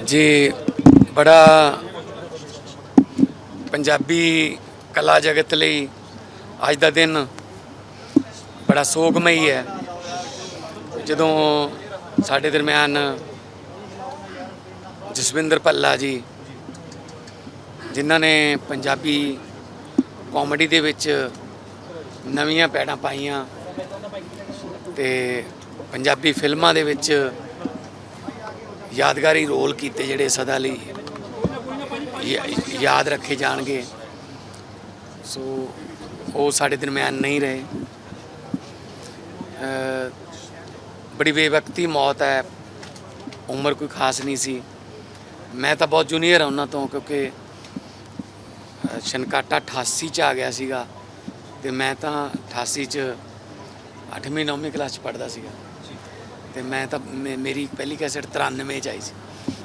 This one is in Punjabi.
ਜੀ, ਬੜਾ ਪੰਜਾਬੀ ਕਲਾ ਜਗਤ ਲਈ ਅੱਜ ਦਾ ਦਿਨ ਬੜਾ ਸੋਗਮਈ ਹੈ। ਜਦੋਂ ਸਾਡੇ ਦਰਮਿਆਨ ਜਸਵਿੰਦਰ ਭੱਲਾ ਜੀ, ਜਿਨ੍ਹਾਂ ਨੇ ਪੰਜਾਬੀ ਕਾਮੇਡੀ ਦੇ ਵਿੱਚ ਨਵੀਆਂ ਪੈੜਾਂ ਪਾਈਆਂ ਤੇ ਪੰਜਾਬੀ ਫਿਲਮਾਂ ਦੇ ਵਿੱਚ ਯਾਦਗਾਰੀ ਰੋਲ ਕੀਤੇ ਜਿਹੜੇ ਸਦਾ ਲਈ ਯਾਦ ਰੱਖੇ ਜਾਣਗੇ। ਸੋ ਉਹ ਸਾਡੇ ਦਰਮਿਆਨ ਨਹੀਂ ਰਹੇ। ਬੜੀ ਬੇਵਕਤੀ ਮੌਤ ਹੈ। ਉਮਰ ਕੋਈ ਖਾਸ ਨਹੀਂ ਸੀ। ਮੈਂ ਤਾਂ ਬਹੁਤ ਜੂਨੀਅਰ ਹਾਂ ਉਹਨਾਂ ਤੋਂ ਕਿਉਂਕਿ ਅ, ਛਨਕਾਟਾ 88 ਚ ਆ ਗਿਆ ਸੀਗਾ ਤੇ ਮੈਂ ਤਾਂ 88 ਚ 8ਵੀਂ 9ਵੀਂ ਕਲਾਸ ਚ ਪੜ੍ਹਦਾ ਸੀਗਾ। ਤੇ ਮੈਂ ਤਾਂ ਮੇ- ਮੇਰੀ ਪਹਿਲੀ ਕੈਸਟ 93 ਚ ਆਈ ਸੀ।